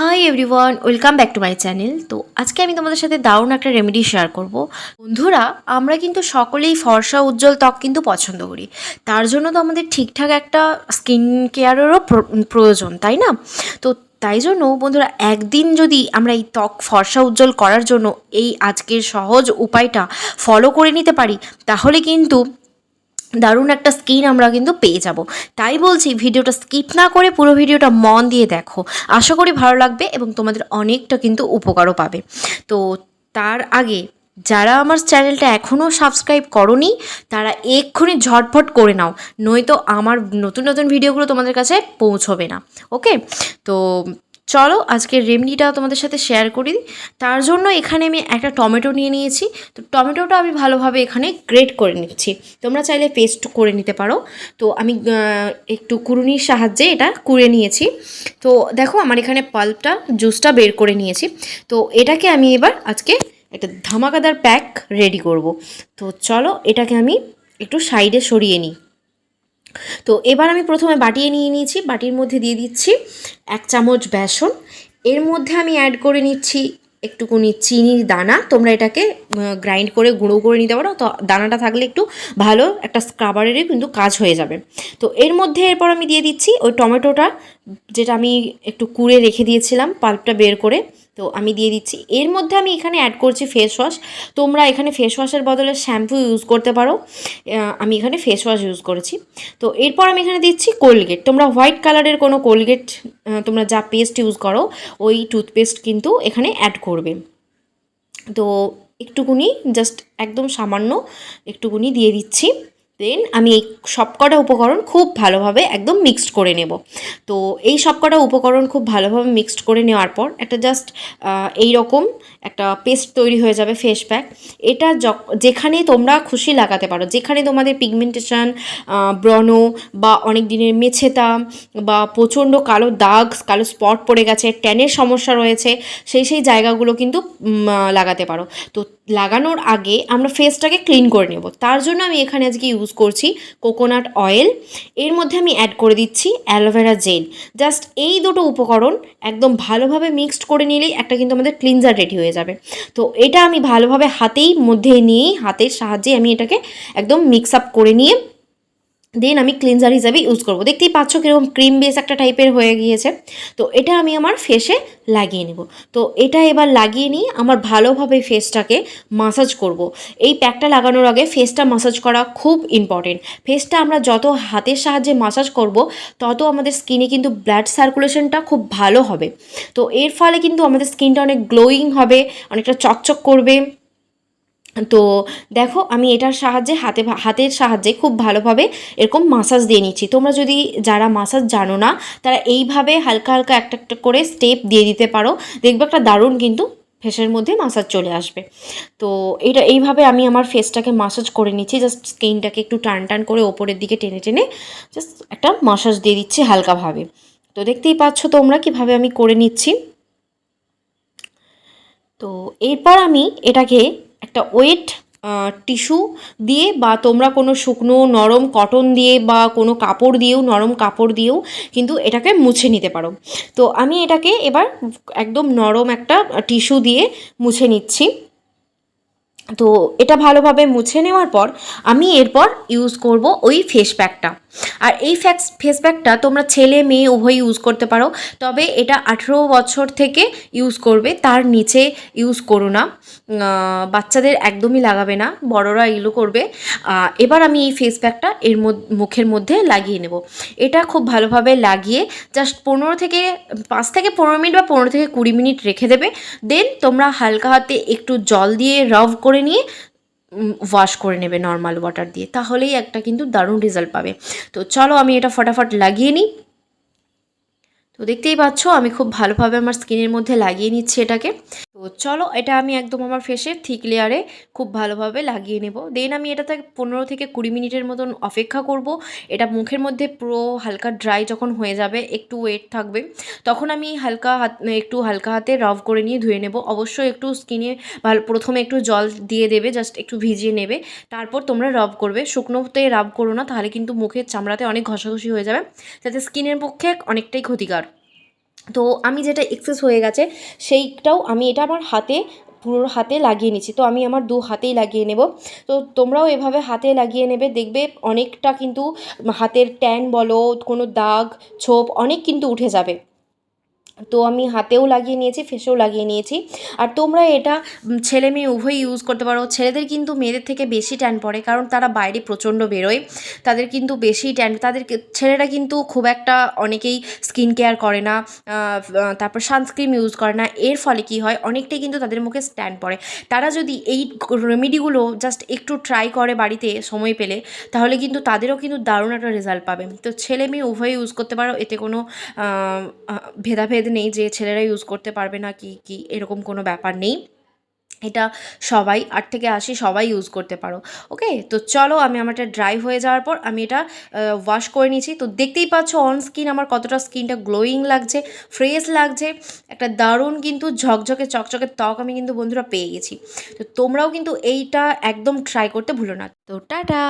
Hi everyone welcome back to my channel তো আজকে আমি তোমাদের সাথে দারুণ একটা রেমেডি শেয়ার করব। বন্ধুরা, আমরা কিন্তু সকলেই ফর্সা উজ্জ্বল ত্বক কিন্তু পছন্দ করি। তার জন্য তো আমাদের ঠিকঠাক একটা স্কিন কেয়ারেরও প্রয়োজন, তাই না? তো তাই জন্য বন্ধুরা, একদিন যদি আমরা এই ত্বক ফর্সা উজ্জ্বল করার জন্য এই আজকের সহজ উপায়টা ফলো করে নিতে পারি, তাহলে কিন্তু দারুণ একটা স্কিন আমরা কিন্তু পেয়ে যাব। তাই বলছি, ভিডিওটা স্কিপ না করে পুরো ভিডিওটা মন দিয়ে দেখো। আশা করি ভালো লাগবে এবং তোমাদের অনেকটা কিন্তু উপকারও পাবে। তো তার আগে, যারা আমার চ্যানেলটা এখনও সাবস্ক্রাইব করনি, তারা এক্ষুনি ঝটফট করে নাও। নয়তো আমার নতুন নতুন ভিডিওগুলো তোমাদের কাছে পৌঁছবে না। ওকে? তো চলো আজকের রেমডিটা তোমাদের সাথে শেয়ার করি। তার জন্য এখানে আমি একটা টমেটো নিয়ে নিয়েছি। তো টমেটোটা আমি ভালোভাবে এখানে গ্রেট করে নিচ্ছি। তোমরা চাইলে পেস্ট করে নিতে পারো। তো আমি একটু কুড়ুনির সাহায্যে এটা কুড়ে নিয়েছি। তো দেখো আমার এখানে পাল্পটা জুসটা বের করে নিয়েছি। তো এটাকে আমি এবার আজকে একটা ধামাকাদার প্যাক রেডি করব। তো চলো এটাকে আমি একটু সাইডে সরিয়ে নিই। তো এবার আমি প্রথমে বাটিয়ে নিয়ে নিয়েছি, বাটির মধ্যে দিয়ে দিচ্ছি এক চামচ বেসন। এর মধ্যে আমি অ্যাড করে নিচ্ছি একটুকুনি চিনির দানা। তোমরা এটাকে গ্রাইন্ড করে গুঁড়ো করে নিতে পারো। তো দানাটা থাকলে একটু ভালো একটা স্ক্রাবারেরই কিন্তু কাজ হয়ে যাবে। তো এর মধ্যে এরপর আমি দিয়ে দিচ্ছি ওই টমেটোটা, যেটা আমি একটু কুড়ে রেখে দিয়েছিলাম পাল্পটা বের করে। তো আমি দিয়ে দিচ্ছি। এর মধ্যে আমি এখানে অ্যাড করছি ফেস ওয়াশ তোমরা এখানে ফেস ওয়াশের বদলে শ্যাম্পু ইউজ করতে পারো। আমি এখানে ফেস ওয়াশ ইউজ করেছি। তো এরপর আমি এখানে দিচ্ছি কোলগেট তোমরা হোয়াইট কালারের কোনো কোলগেট তোমরা যা পেস্ট ইউজ করো, ওই টুথপেস্ট কিন্তু এখানে অ্যাড করবে। তো একটুকুনি জাস্ট একদম সামান্য একটুকুনি দিয়ে দিচ্ছি। দেন আমি এই সবকটা উপকরণ খুব ভালোভাবে একদম মিক্সড করে নেব। তো এই সবকটা উপকরণ খুব ভালোভাবে মিক্সড করে নেওয়ার পর একটা জাস্ট এই রকম একটা পেস্ট তৈরি হয়ে যাবে ফেস প্যাক এটা যখ- যেখানে তোমরা খুশি লাগাতে পারো, যেখানে তোমাদের পিগমেন্টেশন ব্রণ বা অনেক দিনের মেছেতা বা প্রচণ্ড কালো দাগ, কালো স্পট পড়ে গেছে, ট্যানের সমস্যা রয়েছে, সেই সেই জায়গাগুলো কিন্তু লাগাতে পারো। তো লাগানোর আগে আমরা ফেসটাকে ক্লিন করে নেব। তার জন্য আমি এখানে আজকে ইউজ করছি কোকোনাট অয়েল এর মধ্যে আমি অ্যাড করে দিচ্ছি অ্যালোভেরা জেল জাস্ট এই দুটো উপকরণ একদম ভালোভাবে মিক্সড করে নিলেই একটা কিন্তু আমাদের ক্লিনজার রেডি হয়ে যাবে। তো এটা আমি ভালোভাবে হাতেই, মধ্যে নিয়েই, হাতের সাহায্যে আমি এটাকে একদম মিক্স আপ করে নিয়ে দেন আমি ক্লিনজার হিসাবে ইউজ করব। দেখতেই পাচ্ছ কীরকম ক্রিম বেস একটা টাইপের হয়ে গিয়েছে। তো এটা আমি আমার ফেসে লাগিয়ে নেব। তো এটা এবার লাগিয়ে নিয়ে আমার ভালোভাবে ফেসটাকে মাসাজ করব। এই প্যাকটা লাগানোর আগে ফেসটা মাসাজ করা খুব ইম্পর্টেন্ট ফেসটা আমরা যত হাতের সাহায্যে মাসাজ করব, তত আমাদের স্কিনে কিন্তু ব্লাড সার্কুলেশনটা খুব ভালো হবে। তো এর ফলে কিন্তু আমাদের স্কিনটা অনেক গ্লোয়িং হবে, অনেকটা চকচক করবে। তো দেখো আমি এটার সাহায্যে হাতে হাতের সাহায্যে খুব ভালোভাবে এরকম মাসাজ দিয়ে নিচ্ছি। তোমরা যদি যারা মাসাজ জানো না, তারা এইভাবে হালকা হালকা একটা একটা করে স্টেপ দিয়ে দিতে পারো। দেখবে একটা দারুণ কিন্তু ফেসের মধ্যে মাসাজ চলে আসবে। তো এটা, এইভাবে আমি আমার ফেসটাকে মাসাজ করে নিচ্ছি। জাস্ট স্কিনটাকে একটু টান টান করে ওপরের দিকে টেনে টেনে জাস্ট একটা মাসাজ দিয়ে দিচ্ছি হালকাভাবে। তো দেখতেই পাচ্ছ তোমরা কীভাবে আমি করে নিচ্ছি। তো এরপর আমি এটাকে একটা ওয়েট টিস্যু দিয়ে বা তোমরা কোনো শুকনো, নরম কটন দিয়ে বা কোনো কাপড় দিয়েও, নরম কাপড় দিয়েও কিন্তু এটাকে মুছে নিতে পারো। তো আমি এটাকে এবার একদম নরম একটা টিস্যু দিয়ে মুছে নিচ্ছি। তো এটা ভালোভাবে মুছে নেওয়ার পর আমি এরপর ইউজ করব ওই ফেস প্যাকটা আর এই ফ্যাক্স ফেস প্যাকটা তোমরা ছেলে, মেয়ে উভয় ইউজ করতে পারো, তবে এটা আঠেরো বছর থেকে ইউজ করবে, তার নিচে ইউজ করো না। বাচ্চাদের একদমই লাগাবে না, বড়রা এগুলো করবে। এবার আমি এই ফেস প্যাকটা এর মুখের মধ্যে লাগিয়ে নেব। এটা খুব ভালোভাবে লাগিয়ে জাস্ট পনেরো থেকে, পাঁচ থেকে পনেরো মিনিট বা পনেরো থেকে কুড়ি মিনিট রেখে দেবে। দেন তোমরা হালকা হাতে একটু জল দিয়ে রাব করে নিয়ে ওয়াশ করে নেবে নর্মাল ওয়াটার দিয়ে। তাহলেই একটা কিন্তু দারুণ রেজাল্ট পাবে। তো চলো আমি এটা ফটাফট লাগিয়ে নিই। তো দেখতেই পাচ্ছ, আমি খুব ভালোভাবে আমার স্কিনের মধ্যে লাগিয়ে নিচ্ছি এটাকে। তো চলো, এটা আমি একদম আমার ফেসে থিক লেয়ারে খুব ভালোভাবে লাগিয়ে নেব। দেন আমি এটাতে পনেরো থেকে কুড়ি মিনিটের মতন অপেক্ষা করব। এটা মুখের মধ্যে পুরো হালকা ড্রাই যখন হয়ে যাবে, একটু ওয়েট থাকবে, তখন আমি হালকা হাত, একটু হালকা হাতে রাব করে নিয়ে ধুয়ে নেব। অবশ্যই একটু স্কিনে ভালো, প্রথমে একটু জল দিয়ে দেবে জাস্ট একটু ভিজিয়ে নেবে। তারপর তোমরা রাব করবে। শুকনোতে রাব করো না, তাহলে কিন্তু মুখের চামড়াতে অনেক ঘষাঘষি হয়ে যাবে। যাতে স্কিনের পক্ষে অনেকটাই ক্ষতিকর। তো আমি যেটা এক্সেস হয়ে গেছে, সেইটাও আমি এটা আমার হাতে, পুরো হাতে লাগিয়ে নিচ্ছি। তো আমি আমার দু হাতেই লাগিয়ে নেব। তো তোমরাও এভাবে হাতে লাগিয়ে নেবে, দেখবে অনেকটা কিন্তু হাতের ট্যান বলো, কোনো দাগ, ছোপ অনেক কিন্তু উঠে যাবে। তো আমি হাতেও লাগিয়ে নিয়েছি ফেসেও লাগিয়ে নিয়েছি। আর তোমরা এটা ছেলে মেয়ে উভয়ই ইউজ করতে পারো। ছেলেদের কিন্তু মেয়েদের থেকে বেশি ট্যান পড়ে কারণ তারা বাইরে প্রচণ্ড বেরোয়। তাদের কিন্তু বেশি ট্যান তাদের ছেলেরা কিন্তু খুব একটা অনেকেই স্কিন কেয়ার করে না তারপর সানস্ক্রিন ইউজ করে না। এর ফলে কি হয় অনেকটাই কিন্তু তাদের মুখে স্ট্যান্ড পড়ে। তারা যদি এই রেমেডিগুলো জাস্ট একটু ট্রাই করে বাড়িতে সময় পেলে তাহলে কিন্তু তাদেরও কিন্তু দারুণ একটা রেজাল্ট পাবে। তো ছেলে মেয়ে উভয়ই ইউজ করতে পারো এতে কোনো আহ, ভেদাভেদ নেই যে ছেলেরা ইউজ করতে পারবে না, কি কি, এরকম কোনো ব্যাপার নেই। এটা সবাই, আট থেকে আশি সবাই ইউজ করতে পারো ওকে তো চলো আমি আমারটা ড্রাই হয়ে যাওয়ার পর আমি এটা ওয়াশ করে নিয়েছি। তো দেখতেই পাচ্ছ অন স্কিন আমার কতটা স্কিনটা গ্লোয়িং লাগছে ফ্রেশ লাগছে। একটা দারুণ কিন্তু ঝকঝকে, চকচকে ত্বক আমি কিন্তু বন্ধুরা পেয়ে গেছি। তো তোমরাও কিন্তু এইটা একদম ট্রাই করতে ভুলো না। তো টাটা!